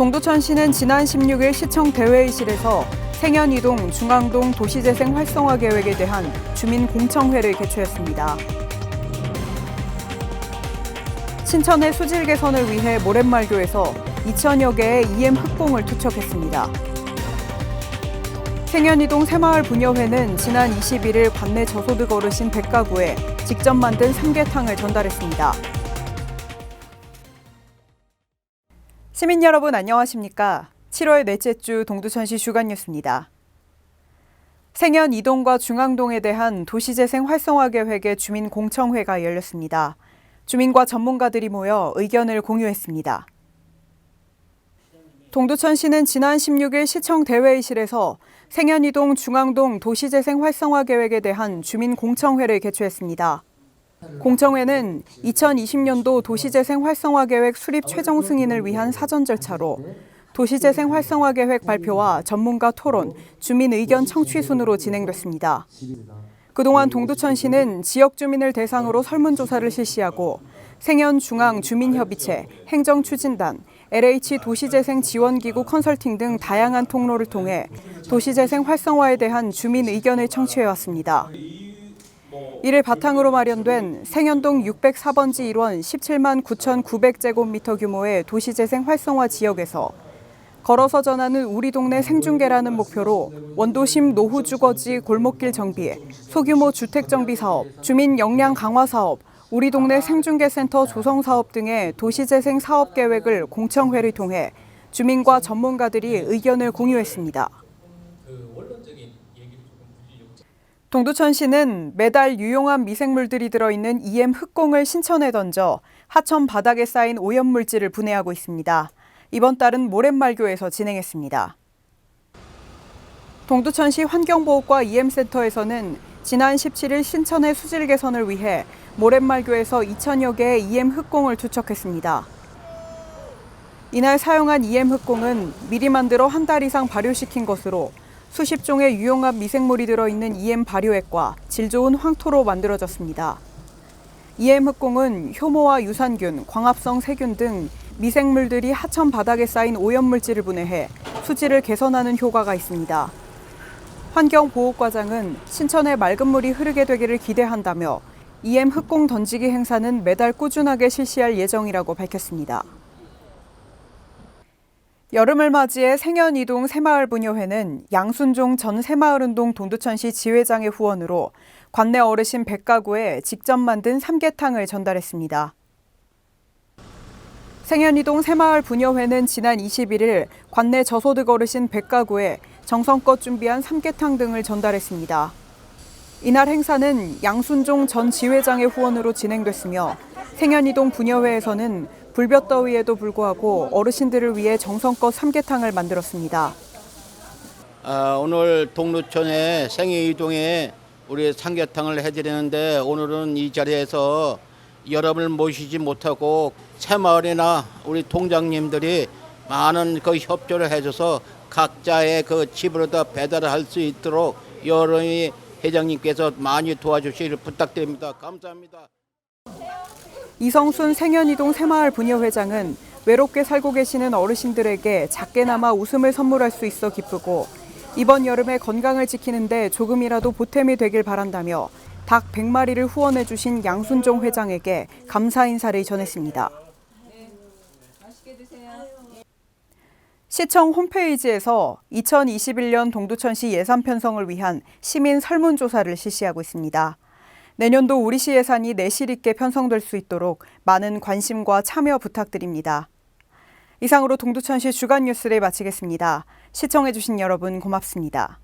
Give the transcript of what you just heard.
동두천시는 지난 16일 시청 대회의실에서 생현 이동 중앙동 도시재생 활성화 계획에 대한 주민 공청회를 개최했습니다. 신천의 수질 개선을 위해 모랫말교에서 2천여 개의 EM 흑공을 투척했습니다. 생현이동 새마을 부녀회는 지난 21일 관내 저소득 어르신 100가구에 직접 만든 삼계탕을 전달했습니다. 시민 여러분 안녕하십니까? 7월 넷째 주 동두천시 주간 뉴스입니다. 생현 이동과 중앙동에 대한 도시재생 활성화 계획의 주민 공청회가 열렸습니다. 주민과 전문가들이 모여 의견을 공유했습니다. 동두천시는 지난 16일 시청 대회의실에서 생현이동 중앙동 도시재생 활성화 계획에 대한 주민 공청회를 개최했습니다. 공청회는 2020년도 도시재생 활성화 계획 수립 최종 승인을 위한 사전 절차로 도시재생 활성화 계획 발표와 전문가 토론, 주민 의견 청취 순으로 진행됐습니다. 그동안 동두천시는 지역 주민을 대상으로 설문조사를 실시하고 생현 중앙 주민협의체, 행정추진단, LH 도시재생 지원기구 컨설팅 등 다양한 통로를 통해 도시재생 활성화에 대한 주민 의견을 청취해왔습니다. 이를 바탕으로 마련된 생현동 604번지 일원 17만 9,900제곱미터 규모의 도시재생 활성화 지역에서 걸어서 전하는 우리 동네 생중계라는 목표로 원도심 노후 주거지 골목길 정비, 소규모 주택 정비 사업, 주민 역량 강화 사업, 우리 동네 생중계센터 조성 사업 등의 도시재생 사업 계획을 공청회를 통해 주민과 전문가들이 의견을 공유했습니다. 동두천시는 매달 유용한 미생물들이 들어있는 EM 흑공을 신천에 던져 하천 바닥에 쌓인 오염물질을 분해하고 있습니다. 이번 달은 모랫말교에서 진행했습니다. 동두천시 환경보호과 EM센터에서는 지난 17일 신천의 수질 개선을 위해 모랫말교에서 2천여 개의 EM 흑공을 투척했습니다. 이날 사용한 EM 흑공은 미리 만들어 한 달 이상 발효시킨 것으로 수십 종의 유용한 미생물이 들어있는 EM 발효액과 질 좋은 황토로 만들어졌습니다. EM 흑공은 효모와 유산균, 광합성 세균 등 미생물들이 하천 바닥에 쌓인 오염물질을 분해해 수질을 개선하는 효과가 있습니다. 환경보호과장은 신천에 맑은 물이 흐르게 되기를 기대한다며 EM 흑공 던지기 행사는 매달 꾸준하게 실시할 예정이라고 밝혔습니다. 여름을 맞이해 생현이동 새마을 부녀회는 양순종 전 새마을운동 동두천시 지회장의 후원으로 관내 어르신 100가구에 직접 만든 삼계탕을 전달했습니다. 생현이동 새마을 부녀회는 지난 21일 관내 저소득 어르신 100가구에 정성껏 준비한 삼계탕 등을 전달했습니다. 이날 행사는 양순종 전 지회장의 후원으로 진행됐으며 생현이동 부녀회에서는 불볕더위에도 불구하고 어르신들을 위해 정성껏 삼계탕을 만들었습니다. 아, 오늘 동루천에 생이동에 우리 삼계탕을 해드리는데 오늘은 이 자리에서 여러분을 모시지 못하고 새마을이나 우리 동장님들이 많은 그 협조를 해줘서 각자의 그 집으로 다 배달을 할수 있도록 여러분이 회장님께서 많이 도와주시기를 부탁드립니다. 감사합니다. 이성순 생현이동 새마을 부녀회장은 외롭게 살고 계시는 어르신들에게 작게나마 웃음을 선물할 수 있어 기쁘고 이번 여름에 건강을 지키는데 조금이라도 보탬이 되길 바란다며 닭 100마리를 후원해 주신 양순종 회장에게 감사 인사를 전했습니다. 시청 홈페이지에서 2021년 동두천시 예산 편성을 위한 시민 설문조사를 실시하고 있습니다. 내년도 우리시 예산이 내실 있게 편성될 수 있도록 많은 관심과 참여 부탁드립니다. 이상으로 동두천시 주간 뉴스를 마치겠습니다. 시청해주신 여러분 고맙습니다.